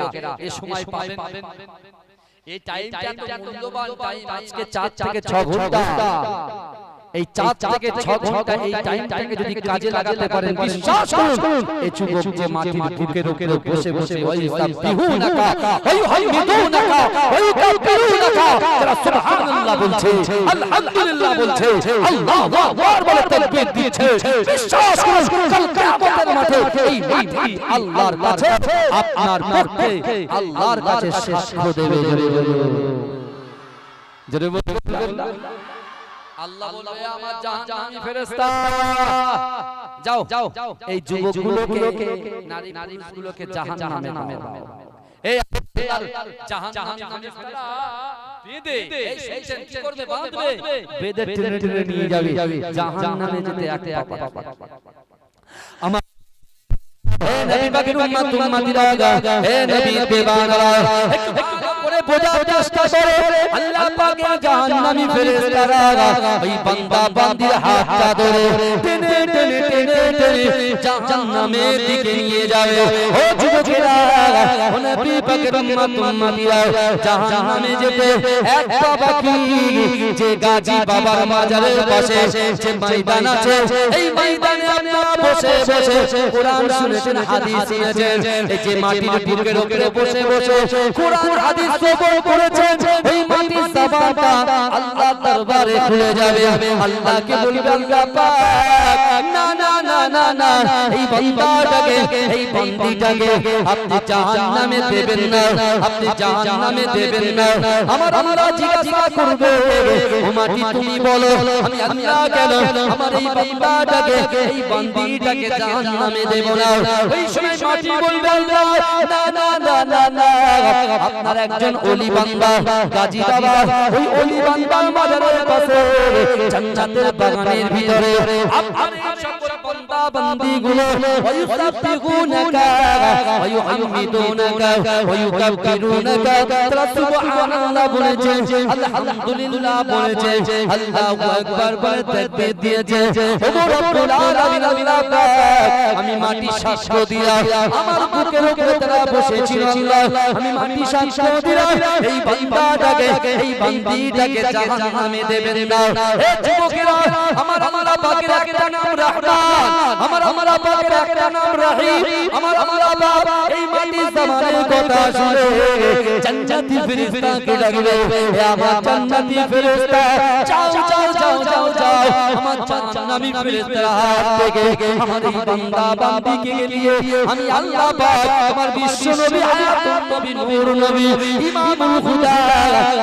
লোকেরা এ সময় পাবেন। এই টাইমটা তো মূল্যবান? টাইম আজকে 4 থেকে 6 ঘণ্টা। এই চার থেকে ছ ঘণ্টা এই টাইমটাকে যদি কাজে লাগাতে পারেন বিশ্বাস করুন এই যুবক যে মাটির বসে বসে ওই হয় মিদুনাকা ওই কাবিরুনাকা যারা সুবহানাল্লাহ বলছে আলহামদুলিল্লাহ বলছে আল্লাহু আকবার বলে তাকবীর দিচ্ছে বিশ্বাস করুন কাল কিয়ামতের মাঠে এই মাটি আল্লাহর কাছে আপনার পক্ষে আল্লাহর কাছে শেষ দেবে জোরে আল্লাহ বলবে আমার জাহান্নামী ফেরেশতা। যাও যাও এই যুবকগুলোকে নারী নারীগুলোকে জাহান্নামে নামে এই জাহান্নামী ফেরেশতারা বেদে এই সেই কি করবে বাঁধবে? বেদে টেনে টেনে নিয়ে যাবে। জাহান্নামে যেতে এক পা পা আমার হে নবী পাকের উম্মত উম্মতিরা হে নবী দেবানরা একটু করে বোঝার চেষ্টা করো। জাহান্নামী ফেরেশতারা ওই বান্দা বান্দির হাতটা ধরে টেনে টেনে টেনে টেনে জাহান্নামের দিকে নিয়ে যাবে ও যুবকেরা ও নবী পাকের উম্মত উম্মতিরা জাহান্নামে যেতে এক বাকি যে গাজী বাবার মাজারের পাশে যে ময়দান আছে এই ময়দানে আপনারা বসে বসে কোরআন শুনেছেন হাদিস শুনেছেন এই যে মাটির বুকের উপরে বসে বসে কোরআন হাদিস শ্রবণ করেছেন এই মাটির জবানটা আল্লাহর দরবারে খুলে যাবে। আল্লাহকে বলবে, আল্লাহ পাক। না না না না না, এই বান্দাটাকে, এই বান্দিটাকে আপনি জাহান্নামে দেবেন না। আপনি জাহান্নামে দেবেন না। আমার আল্লাহ জিজ্ঞাসা করবে ও মাটি তুমি বলো, আমি আল্লাহ কেন আমার এই বান্দাটাকে, এই বান্দিটাকে জাহান্নামে দেব না? ওই সময় মাটি বলবে, আল্লাহ, না আপনার একজন গাজী বাবা ওই মাজারের জান্নাতের বাগানের ভিতরে। আপনার সকল বান্দা তারা সুবহানাল্লাহ বলেছে, আলহামদুলিল্লাহ বলেছে, আল্লাহু আকবার বলে তাকবীর দিয়েছে। ও রব্বুল আলামিন আমি মাটি সাক্ষ্য দিয়া, আমার বুকের উপরে তারা বসেছিল আল্লাহ আমি মাটি সাক্ষ্য দিয়া এই বান্দাটাকে এই বান্দিটাকে জাহান্নামে দেবেন না হে যুবকেরা আমার আল্লাহ পাকের একটা নাম রহমান আমার আল্লাহ পাকের একটা নাম রহিম আমার আল্লাহ পাক এই মাটির জামানের কথা শুনে জান্নাতি ফেরেশতাকে ডাকবে হে আমার জান্নাতি ফেরেশতা যাও যাও যাও যাও যাও আমার জান্নাতি থেকে আমার এই বান্দা বান্দিকে নিয়ে আমি আল্লাহ পাক আমার বিশ্ব নবী আয়াতুল নবী নূর নবী ইমামুল হুদা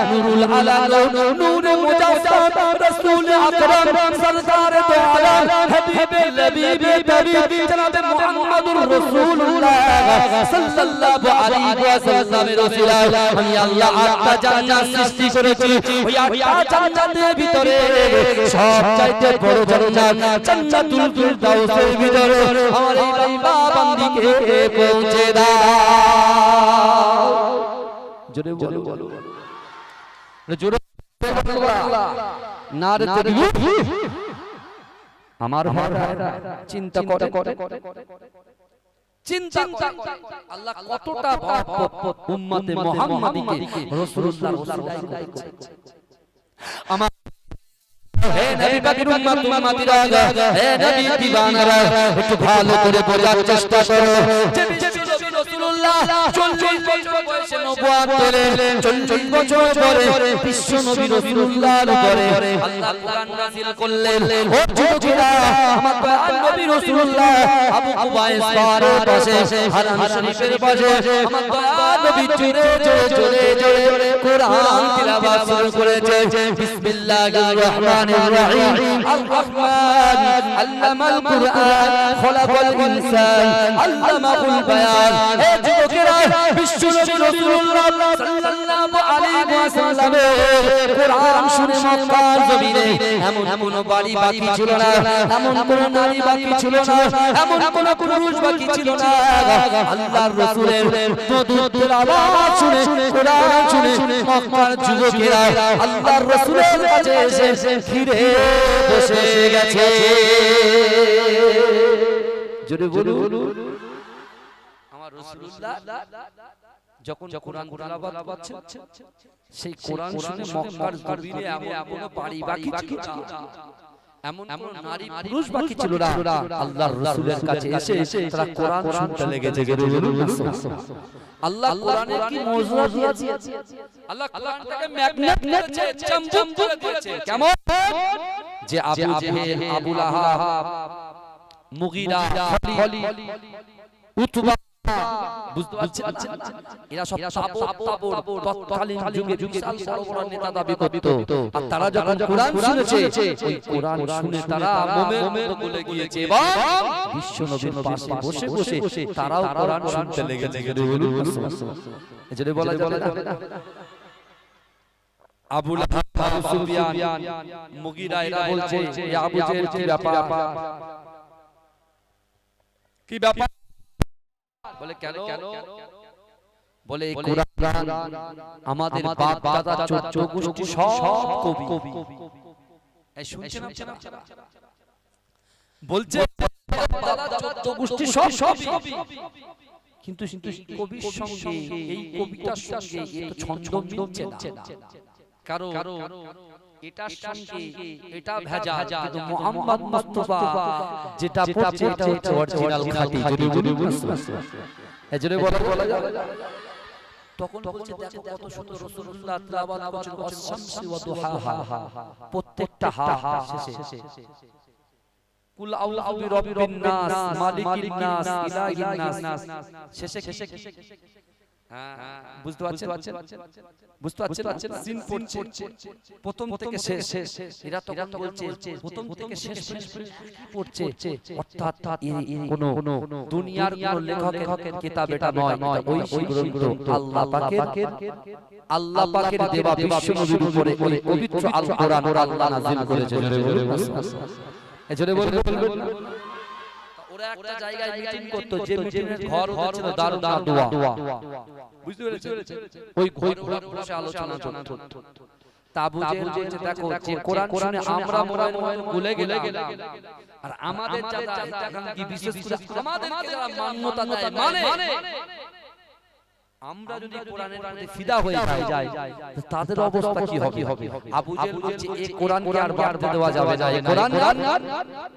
নুরুল আলাম নূরে মুজাসসাম রাসূল আকরাম সরকার দো আলম হাবিবে লবিবে তবিব জনাব মুহাম্মদুর রাসূলুল্লাহ সাল্লাল্লাহু আলাইহি ওয়াসাল্লামের রাসূল আমি আল্লাহ আটটা জান্নাত সৃষ্টি করেছি। ওই আটটা জান্নাতের ভিতরে সব চাইতে বড় জান্নাত জান্নাতুল ফিরদাউসের ভিতরে। আমার এই বান্দা বান্দিকে পৌঁছে দাও। জোরে বলো বলো। জোরে না রে আমার চিন্তা করে করে চিন্তা আল্লাহ কতটা উম্মতে মুহাম্মাদিকে রাসূলুল্লাহ রাসূলুল্লাহ আমার হে নবী পাকের উম্মত উম্মতিরা হে নবী দিবানারা একটু ভালো করে বোঝার চেষ্টা করো। যে নবী রাসূলুল্লাহ 40 বছর বয়সে নবুয়ত পেলেন 40 বছর পরে বিশ্ব নবী রাসূলুল্লাহর উপরে আল্লাহ কোরআন নাযিল করলেন ও যুবকেরা আমার দয়াল নবী রাসূলুল্লাহ আবু কুবাইস পাহাড়ের পাশে হারাম শরীফের পাশে আমার দয়াল নবী জোরে জোরে জোরে জোরে কোরআন তিলাওয়াত শুরু করেছে বিসমিল্লাহির রহমানির রহিম আল রহমান আল্লামাল কুরআন খলাকাল ইনসান আল্লামাহুল বায়ান হে যুবকেরা বিশ্ব নবী রাসূলুল্লাহ সাল্লাল্লাহু আলাইহি ওয়াসাল্লামের কোরআন শুনে মক্কার জমিনে এমন কোন বাড়ি বাকি ছিল না এমন কোন নারী বাকি ছিল না এমন কোন পুরুষ বাকি ছিল না আল্লাহর রাসূলের মধুর তেলাওয়াত শুনে কোরআন শুনে মক্কার যুবকেরা আল্লাহর রাসূলের কাছে এসে ঘিরে বসে গেছে। জোরে বলুন। রাসূলুল্লাহ যখন কোরআন তেলাওয়াত করছে সেই কোরআন শুনে মক্কার জমিনে এমন কোনো বাড়ি বাকি ছিল এমন এমন নারী পুরুষ বাকি ছিল না। আল্লাহর রাসূলের কাছে এসে তারা কোরআন শুনতে লেগেছে। আল্লাহ কোরআনের কি মজুরা দিয়েছে আল্লাহ কোরআনটাকে ম্যাগনেট করেছে চমচম করে দিয়েছে। কেমন? যে Abu Jahl Abu Lahab Mughira Khalil Utba বুঝতে পারছেন? এরা সব তাবর তাবর তৎকালীন যুগে বিশাল বড় বড় নেতা দাবি করত। আর তারা যখন কোরআন শুনেছে ওই কোরআন শুনে তারা মোমের বলে গিয়েছে। এবং বিশ্ব নবীর পাশে বসে বসে তারাও কোরআন শুনতে লেগেছে। বলুন। এজন্য বলা যাবে না। আবু আবু সুফিয়ান মুগিরা এরা বলছে ইয়া আবু জেহেল কি ব্যাপার। কি ব্যাপার? বলে কেন বলে কোরআন আমাদের বাপ দাদা চোদ্দ গোষ্ঠী সব কবি। এই শুনছেন আপনারা? বলছে গোষ্ঠী সব সব কিন্তু কিন্তু কবির সঙ্গে এই কবিতার সঙ্গে ছন্দ মিলছে না। কারণ এটার সঙ্গে এটা ভেজা কিন্তু মোহাম্মদ মুস্তাফা যেটা পড়ছে এটা হচ্ছে অরিজিনাল খাঁটি যদি বলি এজন্য বলা বলা যাবে তখন বলছে দেখো কত সুন্দর রাসূলুল্লাহ তিলাওয়াত করছেন ওয়াস-শামসি ওয়া দুহাহা প্রত্যেকটা হা হা শেষে কুল আউযু বিরাব্বিন নাস মালিকিন নাস ইলাহিন নাস শেষে শেষে হ্যাঁ বুঝতে পারছেন? বুঝতে পারছেন? সিন পড়ছে। প্রথম থেকে শেষ। এরা তখন বলছে প্রথম থেকে শেষ পড়ছে? অর্থাৎ কোন দুনিয়ার কোন লেখকের কিতাব এটা নয়। ওই ওই গ্রন্থ আল্লাহ পাকের আল্লাহ পাকের দেওয়া বিশ্ব নবীর উপরে ওই পবিত্র আল কোরআন আল্লাহ নাযিল করেছেন এজন্য বলবেন ওরা একটা জায়গায় মিটিং করতো যে মিটিং এর ঘর হচ্ছিল দারুণ দোয়া বুঝতে পেরেছেন? ওই ঘর বসে আলোচনা চলতো তাবু যে দেখো যে কোরআন শুনে আমরা মোরা মোবাইল ভুলে গেলাম। আর আমাদের যারা হিতাকাঙ্ক্ষী বিশেষ করে আমাদেরকে যারা মান্যতা দেয় মানে আমরা যদি কোরআনের প্রতি ফিদা হয়ে যাই তাদের অবস্থা কি হবে? আবু জেহেল বলছে এই কোরআনকে আর বাড়তে দেওয়া যাবে না এই কোরআন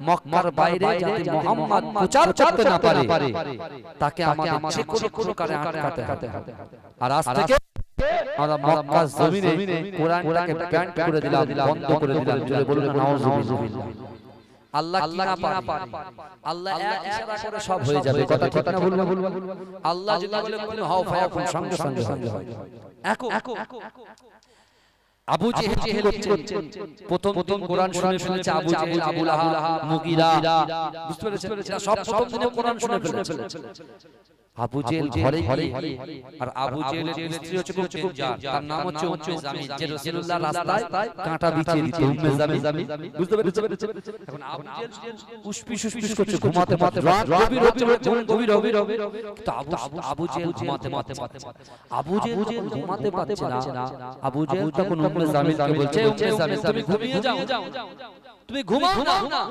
মক্কার বাইরে যাতে মুহাম্মদ প্রচার করতে না পারে। তাকে আমাদের যে কোনো প্রকারে আটকাতে হবে। আর আজ থেকে আমরা মক্কার জমিনে কোরআনটাকে ব্যান করে দিলাম বন্ধ করে দিলাম। যদি বলুন। নাউজুবিল্লাহ আল্লাহ আল্লাহ না পারে? আল্লাহ এক ইশারা করে সব হয়ে যাবে। কথা না আল্লাহ যদি বলে কোন হাও ফায়াকুন সঙ্গে সঙ্গে সঙ্গে হয়। একো আবু জেহেল জেহেল করছে? প্রথম প্রথম কোরআন শুনে শুনেছে Abu Jahl Abu Lahab Mughira বুঝতে পেরেছেন? সব প্রথম কোরআন শুনে ফেলেছে। আবু জেহেল ঘরে ঘরে আর আবু জেহেলের স্ত্রী হচ্ছে খুব ডেঞ্জার তার নাম হচ্ছে উম্মে জামিল যে রাসূলুল্লাহ রাস্তায় কাঁটা বিছিয়ে দিত উম্মে জামিল বুঝতে পেরেছেন? এখন আবু জেহেল উসপিস উসপিস করছে ঘুমাতে মাতে গভীর হচ্ছে কোন গভীর হবে কিন্তু আবু আবু জেহেল ঘুমাতে মাতে মাতে আবু জেহেল ঘুমাতে পারছে না আবু জেহেল তখন উম্মে জামিলকে বলছে উম্মে জামিল তুমি ঘুমিয়ে যাও। তুমি ঘুমাও না।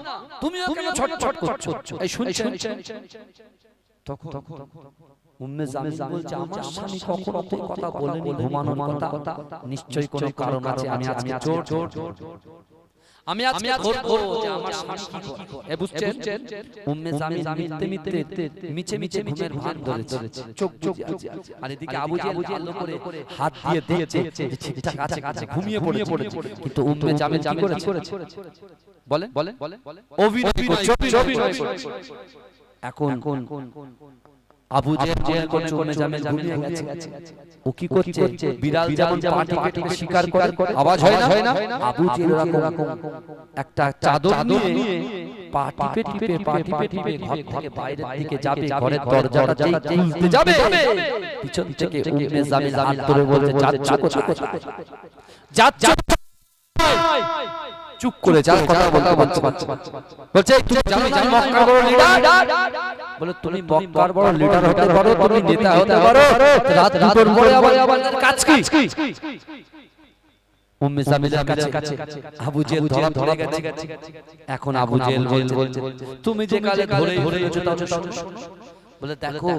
তুমিও কেন ছটছট করছ এই শুনছেন তখন উম্মে জামিল বলছে আমার স্বামী কখনো তো কথা বলেনি। ঘুমানোর কথা নিশ্চয়ই কোনো কারণ আছে। আমি আজকে চোর আমি আজকে ধরবো যে আমার স্বামী কি করে? বুঝছেন? উম্মে জামিল মিথ্যে মিথ্যে মিছে মিছে ঘুমের ভান ধরেছে। চোখ চোখ আর এদিকে আবু জেহেল আলো করে হাত দিয়ে দিয়েছে যে ঠিকঠাক আছে আছে ঘুমিয়ে পড়েছে কিন্তু উম্মে জামিল কি করেছে? বলেন বলেন অভিনয় এখন আবু জেহেল কোন কোনে জামিল ঘুমিয়ে গেছে ও কি করছে বিড়াল যেমন পাটি পেটে শিকার করে আওয়াজ হয় না আবু জেহেল এরকম একটা চাদর নিয়ে পাটি পেটে পাটি পেটে ঘর থেকে বাইরের দিকে যাবে ঘরের দরজাটা যেই খুলতে যাবে পিছন থেকে উম্মে জামিল ধরে বলছে যাচ্ছ কোথায় যাচ্ছ চুপ করে যার কথা বলতে বলতে বলছে তুমি জানো না মক্কার বড় লিডার বলে তুমি মক্কার বড় লিডার হতে পারো তুমি নেতা হতে পারো। রাত দুটোর পরে আবার আবার কাজ কি? উম্মে জামিলের কাছে। কাছে। আবু জেল ধরা ধরে গেছে। এখন আবু জেল বলছে তুমি যে কালে ধরে ধরে তাও শোনো। বলে দেখো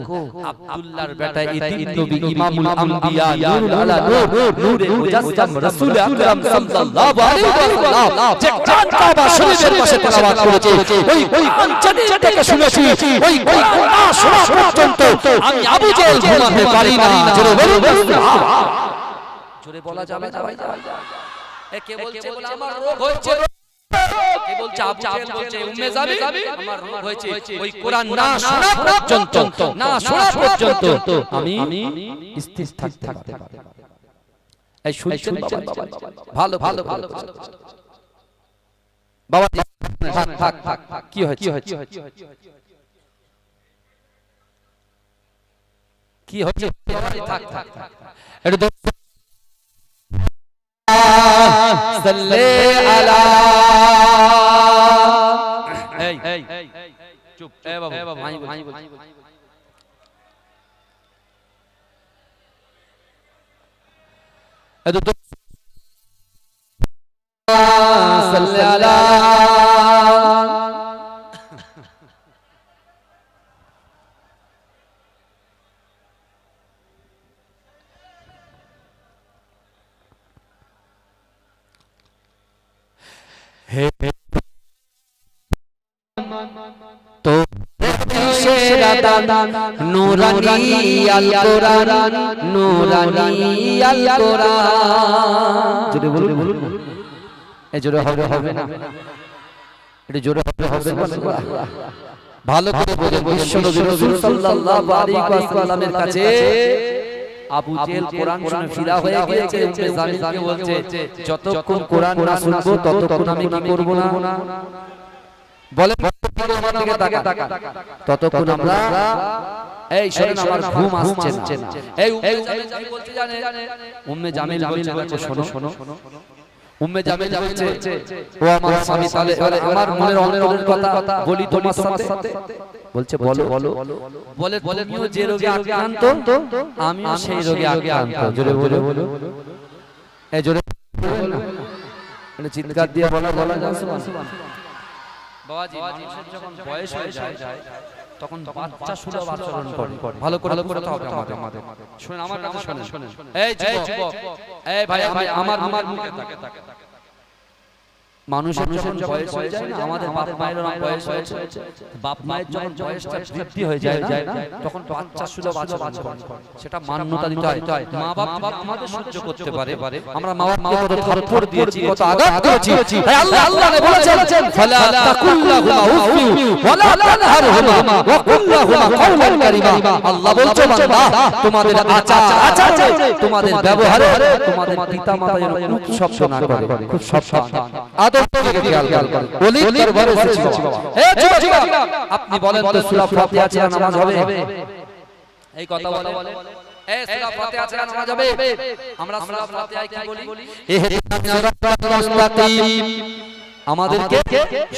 আব্দুল্লাহর বেটা ইতিম নবী ইমামুল আম্বিয়া নূরুল আলা নূর নূরে মুজাসসাম রাসূল আকরাম সাল্লাল্লাহু আলাইহি ওয়াসাল্লাম। যে কোরআন কাবা শরীফের পাশে তেলাওয়াত করেছে ওই কোরআন জানি থেকে শুনেছি ওই কোরআন না শোনা পর্যন্ত আমি আবু জেহেল ঘুমাতে পারি না। জোরে বলুন জোরে বলা যাবে না ভাই এ কে বলছে বলে আমার রোগ হয়েছে কে বলছে আবু জেহেল বলছে উম্মে জামি আমার রোগ হয়েছে ওই কোরআন না শোনা পর্যন্ত। না শোনা পর্যন্ত। আমি স্থির থাকতে থাকতে এই শুনছেন বাবা ভালো ভালো ভালো বাবা থাক থাক থাক কি হয়েছে? কি হয়েছে? কি হচ্ছে থাক থাক থাক একটু সাল্লে আলা। এই এই চুপ এ বাবু আমি আমি বলছি। এত সাল্লে আলা। নূরানি আল কোরআন নূরানি আল কোরআন জোরে বলুন বলুন। এই জোরে হবে হবে না। এটা জোরে হবে হবে না। ভালো করে বলে বিশ্ব নবী রাসূল সাল্লাল্লাহু আলাইহি ওয়াসাল্লামের কাছে আবু জেহেল কোরআন শুনে ফিরা হয়ে গিয়েছে উম্মে জামিলকে বলছে যতক্ষণ কোরআন না শুনব ততক্ষণ আমি কি করব না? বলে আমার দিকে তাকা ততক্ষণ আমরা এই শোনেন আমার ঘুম আসছে না। এই উম্মে জামিল বলতে জানে উম্মে জামিল বলছে শোনো শোনো উম্মে জামিল বলছে ও আমার স্বামী তাহলে আমার মনের অন্তরের কথা বলি তোমার সাথে। বলছে বলো বলো। বলে। তুমিও যে রোগে আক্রান্ত আমিও সেই রোগে আক্রান্ত। জোরে বলে বলো। এই জোরে মানে চিৎকার দিয়ে বলা বলা যাচ্ছে বাবাজি মানুষের যখন বয়স হয়ে যায় তখন বাচ্চা সুলভ আচরণ করে। ভালো করে ভালো করতে হবে আমাদের। আমাদের। শুনেন আমার কথা শুনেন। এই যুবক এই ভাই ভাই আমার আমার মুখে তাকে। তাকে। মানুষের যখন বয়স হয়ে যায় না আমাদের বাপ মায়ের বয়স হয়েছে বাপ মায়ের যখন বয়সটা বৃদ্ধি হয়ে যায় না তখন বাচ্চা সুলভ আচরণ সেটা মান্যতা দিতে হয়। মা বাপ আমাদের সহ্য করতে পারে। আমরা মা বাপ মা বাপ থাপ্পড় দিয়েছি কত আঘাত করেছি। তাই আল্লাহ আল্লাহ বলেছেন ফালা তাকুল্লাহুমা উফি ওয়ালা তানহারহুমা ওয়া কুল্লাহুমা কাওলান কারীমা। আল্লাহ বলছে বান্দা তোমাদের আচার আচারে তোমাদের ব্যবহারে তোমাদের পিতা মাতা যেন খুব শব্দ না করে। খুব সাবধান আদব আপনি বলেন তো সূরা ফাতিহা ছাড়া নামাজ হবে? এই কথা বলে এ সূরা ফাতিহা ছাড়া নামাজ হবে? আমরা সূরা ফাতিহায় কি বলি? ইহদিনাস সিরাতাল মুস্তাকিম আমাদেরকে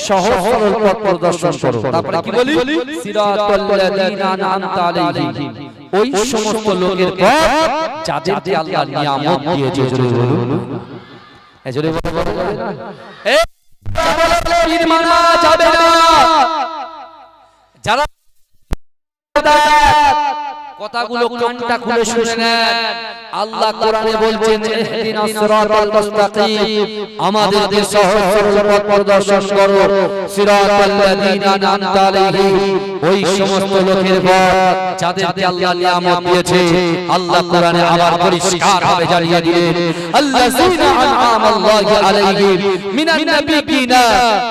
সহজ সরল পথ প্রদর্শন করো তারপরে কি বলি? সিরাতাল লাযিনা আনআমতা আলাইহিম। ওই সমস্ত লোকের পথ যাদেরকে আল্লাহ নিয়ামত দিয়েছে। এ পীর মানা যাবে না। যারা কথাগুলো কানটা খুলে শুনে নেন। আল্লাহ কোরআনে বলছেন ইহদিনাস সিরাতাল মুস্তাকিম আমাদেরকে সহজ সরল পথ প্রদর্শন করো। সিরাতাল লাযিনা আনআমতা আলাইহিম ওই সমস্ত লোকের পথ যাদেরকে আল্লাহ নিয়ামত দিয়েছে আল্লাহ কোরআনে আবার পরিষ্কার ভাবে জানিয়ে দিলেন আল্লাযিনা আনআমা আল্লাহু আলাইহিম মিনান নাবিয়িনা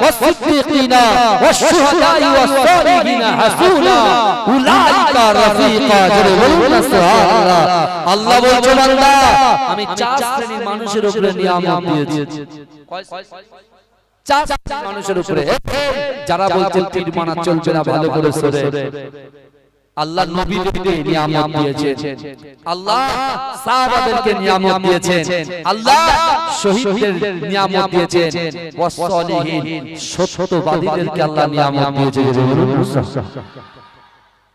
ওয়াস সিদ্দিকিনা ওয়াস শুহাদা'i ওয়াস সালিহিনা হাসুনা উলাইকা রাফিকা জোরে বলুন সুবহানাল্লাহ আল্লাহ বলছে বান্দা আমি চার শ্রেণির মানুষের উপরে নিয়ামত দিয়েছি। মানুষের উপরে। যারা বলছেন তীর মানা চলবে না ভালো করে সরে আল্লাহ নবীদেরকে নিয়ামত দিয়েছেন। আল্লাহ সাহাবাদেরকে নিয়ামত দিয়েছেন। আল্লাহ শহীদদের নিয়ামত দিয়েছেন। ওয়াসসালিহিন সত্যবাদীদেরকে আল্লাহ নিয়ামত দিয়েছেন।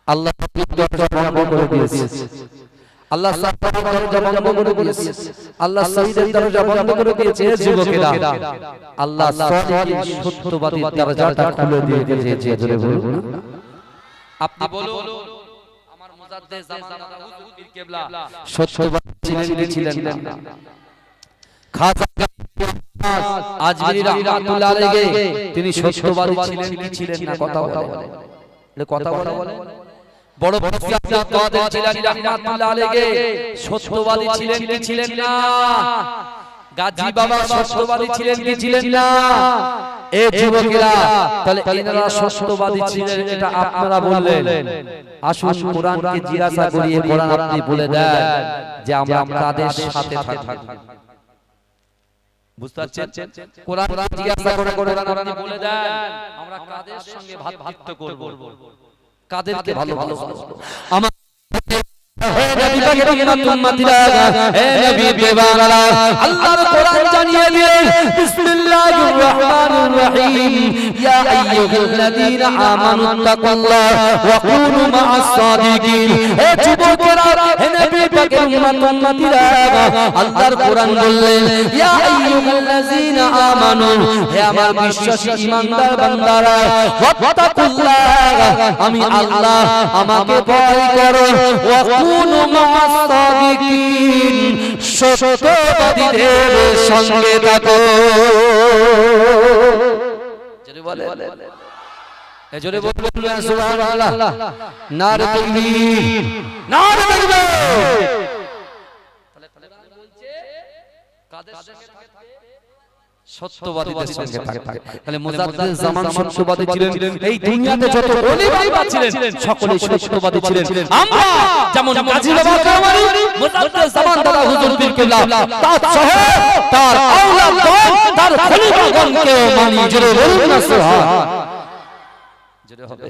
আল্লাহ করে দিয়েছে আল্লাহ দরজা বন্ধ করে দিয়েছে। আল্লাহ শহীদের দরজা বন্ধ করে দিয়েছে যুবকেরা। আল্লাহ সলিহিন সত্যবাদীর দরজাটা খুলে দিয়ে দিয়েছে জোরে বলুন আপনি বলুন মুজাদ্দেদ জামান দাদা হুজুর কেবলা সত্যবাদী ছিলেন কি ছিলেন না? খাজা আজমিরি রহমাতুল্লাহ আলাইহি, তিনি সত্যবাদী ছিলেন কি ছিলেন না? কথা বলে কথা বলে? বড় বড় আব্দুল কাদের জিলানী রহমাতুল্লাহ আলাইহি সত্যবাদী ছিলেন কি ছিলেন না? গাজী বাবা সত্যবাদী ছিলেন কি ছিলেন না? এ যুবকেরা তাহলে এনারা সত্যবাদী ছিলেন এটা আপনারা বললেন। আসুন কোরআনকে জিজ্ঞাসা করিয়ে কোরআন আপনি বলে দেন যে আমরা তাদের সাথে থাকব। বুঝতে পারছেন? কোরআন জিজ্ঞাসা করে করে কোরআন বলে দেন। আমরা কাদের সঙ্গে ভাতৃত্ব করব। কাদেরকে ভালো আমার আল্লাহর কোরআন জানিয়ে দিলেন বিসমিল্লাহির রহমানির রহিম। ইয়া আইয়ুহাল্লাযীনা আমানু তাকুল্লাহ ওয়া কুনু মা'আস সাদিকিন। হে যুবকেরা হে নবী পাকের উম্মতিরা আল্লাহর কোরআন বললেন ইয়া আইয়ুহাল্লাযীনা আমানু হে আমার বিশ্বাসী ঈমানদার বান্দারা ওয়াত্তাকুল্লাহ। আমি আল্লাহ আমাকে ভয় করো। ওয়া কুনু মা'আস সাদিকিন সত্যবাদীদের সঙ্গে থাকো। জোরে বলে জোরে বলবেন সুবহানাল্লাহ। নারে তাকবীর। নারে তাকবীর। কাদের সঙ্গে সত্যবাদীদের সঙ্গে থাকতে তাহলে মুজাদ্দিদ জামান সত্যবাদী ছিলেন এই দুনিয়াতে যত ওলি বাবা ছিলেন। সকলে সত্যবাদী ছিলেন। আমরা যেমন গাজী বাবা কামারি মুজাদ্দিদ জামান দাদা হুজুর পীর কেবলা তার সহ তার আওলাদগণ তার খলিফাগণকে মানি জোরে বলুন না সুবহান জোরে হবে